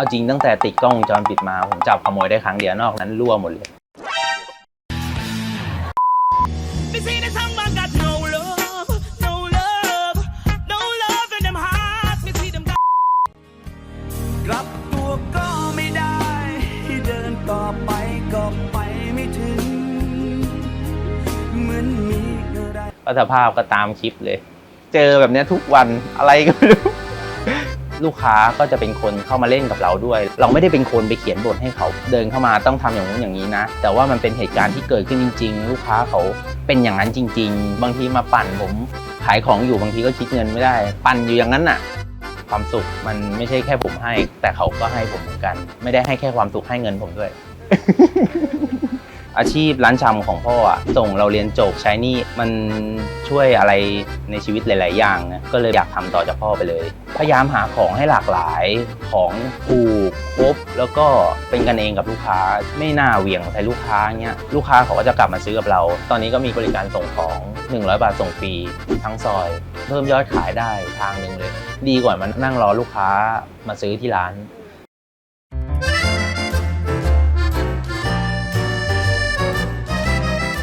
เอาจริงตั้งแต่ติดกล้องวงจรปิดมา ผมจับขโมยได้ครั้งเดียวนอกนั้นรั่วหมดเลย Me see the song man got no love, no love, no love in them hearts. Me see them got กลับตัวก็ไม่ได้เดินต่อไปก็ไปไม่ถึง เหมือนมีอะไร ก็สภาพก็ตามคลิปเลย เจอแบบเนี้ยทุกวันอะไรก็ไม่รู้ ลูกค้าก็จะเป็นคนเข้ามาเล่นกับเราด้วย เราไม่ได้เป็นคนไปเขียนบทให้เขาเดินเข้ามาต้องทำอย่างนู้นอย่างนี้นะ แต่ว่ามันเป็นเหตุการณ์ที่เกิดขึ้นจริง ๆ ลูกค้าเขาเป็นอย่างนั้นจริง ๆ บางทีมาปั่นผมขายของอยู่บางทีก็คิดเงินไม่ได้ ปั่นอยู่อย่างนั้นน่ะ ความสุขมันไม่ใช่แค่ผมให้ แต่เขาก็ให้ผมเหมือนกัน ไม่ได้ให้แค่ความสุขให้เงินผมด้วย อาชีพร้านชำของพ่ออะส่งเราเรียนจบใช้นี่มันช่วยอะไรในชีวิตหลาย ๆ อย่างนะก็เลยอยากทำต่อจากพ่อไปเลย พยายามหาของให้หลากหลายของถูกครบแล้วก็เป็นกันเองกับลูกค้าไม่น่าเหวี่ยงใส่ลูกค้าเงี้ยลูกค้าเขาก็จะกลับมาซื้อกับเรา ตอนนี้ก็มีบริการส่งของ 100 บาทส่งฟรีทั้งซอย เพิ่มยอดขายได้ทางหนึ่งเลย ดีกว่ามันนั่งรอลูกค้ามาซื้อที่ร้าน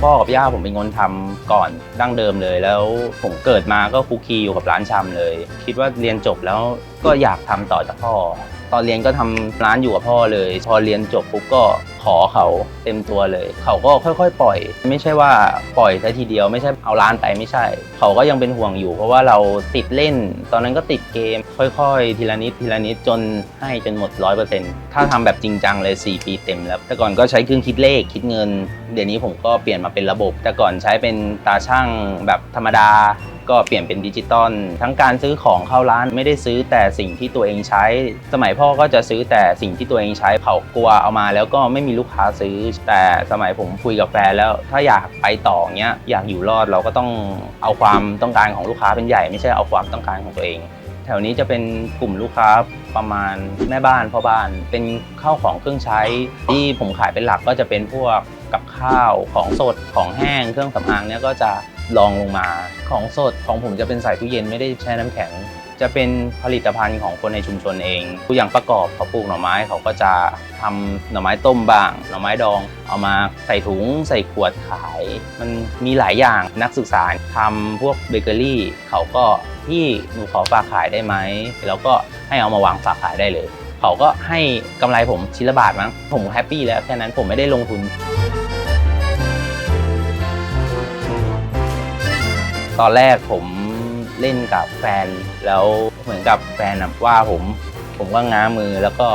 พ่อกับย่าผมเป็นคนทำก่อนดั้งเดิมเลย แล้วผมเกิดมาก็คุกคีอยู่กับร้านชำเลย คิดว่าเรียนจบแล้วก็อยากทำต่อจากพ่อ ตอนเรียนก็ทำร้านอยู่กับพ่อเลย พอเรียนจบปุ๊บก็ อเขาเต็มตัวเลย เขาก็ค่อยๆ ปล่อย ไม่ใช่ว่าปล่อยซะทีเดียวไม่ใช่เอาร้านไปไม่ใช่ เขาก็ยังเป็นห่วงอยู่ เพราะว่าเราติดเล่น ตอนนั้นก็ติดเกม ค่อยๆ ทีละนิดทีละนิดจนให้จนหมด100%ถ้าทำแบบจริงจังเลย 4 ปีเต็มแล้ว แต่ก่อนก็ใช้เครื่องคิดเลขคิดเงิน เดี๋ยวนี้ผมก็เปลี่ยนมาเป็นระบบ แต่ก่อนใช้เป็นตาช่างแบบธรรมดา ก็เปลี่ยนเป็นดิจิตอลทั้งการซื้อของเข้าร้านไม่ได้ซื้อแต่สิ่งที่ตัวเองใช้ สมัยพ่อก็จะซื้อแต่สิ่งที่ตัวเองใช้เขากลัวเอามาแล้วก็ไม่มีลูกค้าซื้อ แต่สมัยผมคุยกับแฟนแล้ว ถ้าอยากไปต่อเงี้ยอยากอยู่รอดเราก็ต้องเอาความต้องการของลูกค้าเป็นใหญ่ ไม่ใช่เอาความต้องการของตัวเองแถวนี้จะเป็นกลุ่มลูกค้าประมาณแม่บ้านพ่อบ้าน เป็นข้าวของเครื่องใช้ ที่ผมขายเป็นหลักก็จะเป็นพวกกับข้าวของสดของแห้งเครื่องสำอางเนี่ยก็จะ ลองลงมาของสดของผมจะเป็นใส่ตู้เย็นไม่ได้แช่น้ำแข็ง จะเป็นผลิตภัณฑ์ของคนในชุมชนเองผู้อย่างประกอบเขาปลูกหน่อไม้เขาก็จะทำหน่อไม้ต้มบ้าง หน่อไม้ดอง เอามาใส่ถุง ใส่ขวดขาย มันมีหลายอย่างนักศึกษาทำพวกเบเกอรี่เขาก็ที่หนูขอฝากขายได้ไหมแล้วก็ให้เอามาวางฝากขายได้เลย เขาก็ให้กำไรผมชิ้นละบาทมั้งผมแฮปปี้แล้วแค่นั้นผมไม่ได้ลงทุน ตอนแรกผมเล่นกับแฟน แล้วเหมือนกับแฟนน่ะว่าผมผมก็ง้ามือแล้วก็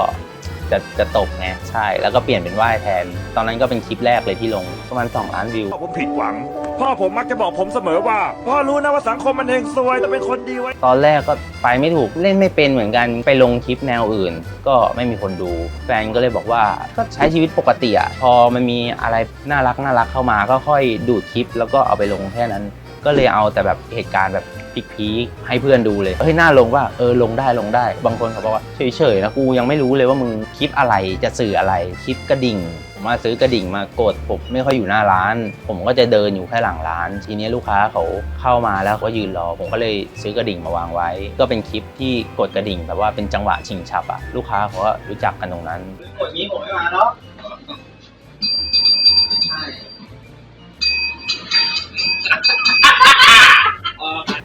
จะจะตกไงใช่ แล้วก็เปลี่ยนเป็นว่ายแทน ตอนนั้นก็เป็นคลิปแรกเลยที่ลงประมาณ2ล้านวิว พ่อผมผิดหวัง พ่อผมมักจะบอกผมเสมอว่า พ่อรู้นะว่าสังคมมันเฮงซวยแต่เป็นคนดีไว้ ตอนแรกก็ไปไม่ถูกเล่นไม่เป็นเหมือนกันไปลงคลิปแนวอื่น ก็ไม่มีคนดู แฟนก็เลยบอกว่าก็ใช้ชีวิตปกติอะพอมันมีอะไรน่ารักน่ารักเข้ามาก็ค่อยดูดคลิป แล้วก็เอาไปลงแค่นั้น ก็เลยเอาแต่แบบเหตุการณ์แบบพีคๆให้เพื่อนดูเลยเฮ้ยน่าลงว่าเออลงได้ลงได้ บางคนเขาบอกว่าเฉยๆนะกูยังไม่รู้เลยว่ามึงคลิปอะไรจะสื่ออะไรคลิปกระดิ่งผมมาซื้อกระดิ่งมากดผมไม่ค่อยอยู่หน้าร้าน ผมก็จะเดินอยู่แค่หลังร้าน ทีนี้ลูกค้าเขาเข้ามาแล้วก็ยืนรอ ผมก็เลยซื้อกระดิ่งมาวางไว้ ก็เป็นคลิปที่กดกระดิ่งแบบว่าเป็นจังหวะชิงฉับอะลูกค้าเขาก็รู้จักกันตรงนั้นกดนี้ผมไม่มาเนาะ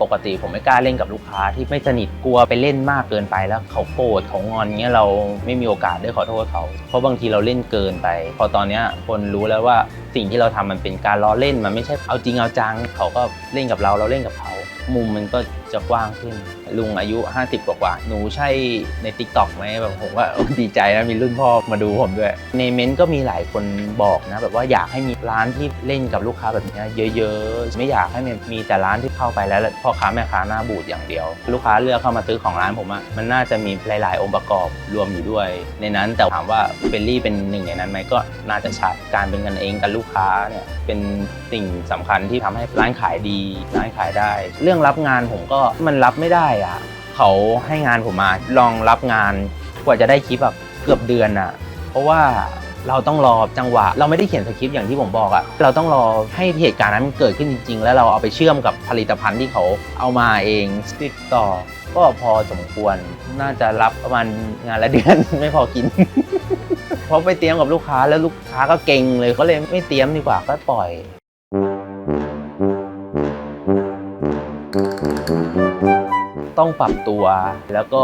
ปกติผมไม่กล้าเล่นกับลูกค้าที่ไม่สนิทกลัวไปเล่นมากเกินไปแล้วเขาโกรธเขางอนเงี้ยเราไม่มีโอกาสได้ขอโทษเขา เพราะบางทีเราเล่นเกินไป พอตอนเนี้ยคนรู้แล้วว่าสิ่งที่เราทำมันเป็นการล้อเล่นมันไม่ใช่เอาจริงเอาจังเขาก็เล่นกับเราเราเล่นกับเขา มุมมันก็จะกว้างขึ้น ลุงอายุ 50 กว่าๆหนูใช่ใน t ิ k t o k ไหมแบบผมว่าดีใจนะมีรุ่นพ่อมาดูผมด้วย ในเมนต์ก็มีหลายคนบอกนะ แบบว่าอยากให้มีร้านที่เล่นกับลูกค้าแบบนี้เยอะๆ ไม่อยากให้มันมีแต่ร้านที่เข้าไปแล้วพ่อค้าแม่ค้าหน้าบูดอย่างเดียว ลูกค้าเลือกเข้ามาซื้อของร้านผมอะมันน่าจะมีหลาย ๆ องค์ประกอบรวมอยู่ด้วย ในนั้นแต่ถามว่าเฟลลี่เป็นหนึ่งในนั้นไหมก็น่าจะใช่การเป็นกันเองกับลูกค้าเนี่ยเป็นสิ่งสำคัญที่ทำให้ร้านขายดีร้านขายได้ เรื่องรับงานผมก็มันรับไม่ได้อะเขาให้งานผมมาลองรับงานกว่าจะได้คลิปแบบเกือบเดือนอะ เพราะว่าเราต้องรอจังหวะ เราไม่ได้เขียนสคริปต์อย่างที่ผมบอกอะเราต้องรอให้เหตุการณ์นั้นมันเกิดขึ้นจริง ๆ แล้วเราเอาไปเชื่อมกับผลิตภัณฑ์ที่เขาเอามาเองติดต่อ ก็พอสมควรน่าจะรับประมาณงานละเดือน ไม่พอกิน เพราะไปเตรียมกับลูกค้าแล้วลูกค้าก็เก่งเลยก็เลยไม่เตรียมดีกว่าก็ปล่อย ต้องปรับตัว แล้วก็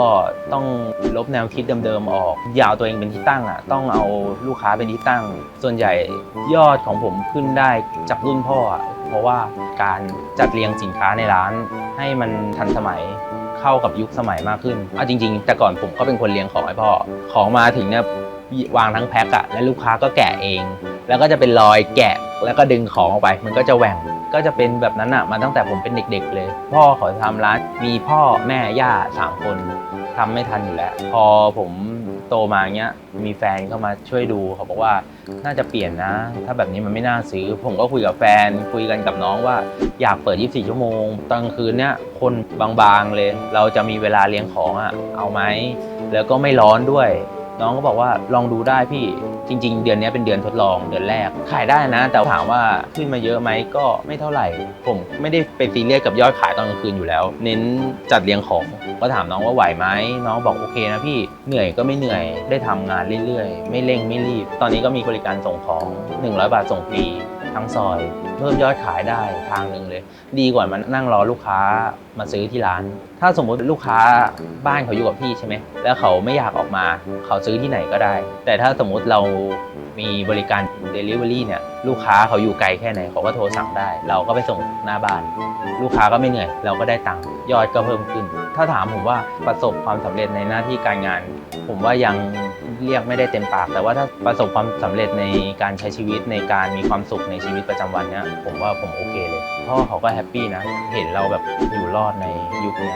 ต้องลบแนวคิดเดิมๆออกอยาวตัวเองเป็นที่ตั้งอะต้องเอาลูกค้าเป็นที่ตั้ง ส่วนใหญ่ยอดของผมขึ้นได้จากรุ่นพ่ออะเพราะว่าการจัดเรียงสินค้าในร้านให้มันทันสมัยเข้ากับยุคสมัยมากขึ้นเอาจริง ๆ แต่ก่อนผมก็เป็นคนเรียงของให้พ่อ ของมาถึงเนี่ยวางทั้งแพ็คอะแล้วลูกค้าก็แกะเอง แล้วก็จะเป็นรอยแกะแล้วก็ดึงของออกไป มันก็จะแหว่งก็จะเป็นแบบนั้นอะมาตั้งแต่ผมเป็นเด็ก ๆ เลย พ่อเขาทำร้านมีพ่อแม่ย่าสามคนทำไม่ทันอยู่แล้ว พอผมโตมาเงี้ยมีแฟนเข้ามาช่วยดูเขาบอกว่าน่าจะเปลี่ยนนะ ถ้าแบบนี้มันไม่น่าซื้อ ผมก็คุยกับแฟนคุยกันกับน้องว่า อยากเปิด 24 ชั่วโมงตอนกลางคืนเนี้ยคนบางๆเลย เราจะมีเวลาเลี้ยงของอะเอาไหมแล้วก็ไม่ร้อนด้วย น้องก็บอกว่าลองดูได้พี่จริง ๆ เดือนนี้เป็นเดือนทดลองเดือนแรก ขายได้นะ แต่ถามว่าขึ้นมาเยอะไหมก็ไม่เท่าไหร่ ผมไม่ได้ไปซีเรียสกับยอดขายตอนกลางคืนอยู่แล้ว เน้นจัดเรียงของก็ถามน้องว่าไหวไหมน้องบอกโอเคนะพี่เหนื่อยก็ไม่เหนื่อยได้ทำงานเรื่อยๆ ไม่เร่งไม่รีบ ตอนนี้ก็มีบริการส่งของ 100 บาทส่งฟรี ทั้งซอย เพิ่มยอดขายได้ทางหนึ่งเลย ดีกว่ามันนั่งรอลูกค้ามาซื้อที่ร้าน ถ้าสมมุติลูกค้าบ้านเขาอยู่กับพี่ใช่ไหมแล้วเขาไม่อยากออกมา เขาซื้อที่ไหนก็ได้ แต่ถ้าสมมุติเรามีบริการ Delivery เนี่ยลูกค้าเขาอยู่ไกลแค่ไหนเขาก็โทรสั่งได้ เราก็ไปส่งหน้าบ้าน ลูกค้าก็ไม่เหนื่อย เราก็ได้ตังค์ยอดก็เพิ่มขึ้น ถ้าถามผมว่าประสบความสำเร็จในหน้าที่การงาน ผมว่ายัง เรียกไม่ได้เต็มปาก แต่ว่าถ้าประสบความสำเร็จในการใช้ชีวิตในการมีความสุขในชีวิตประจำวันเนี้ยผมว่าผมโอเคเลยพ่อเขาก็แฮปปี้นะ เห็นเราแบบอยู่รอดในยุคนี้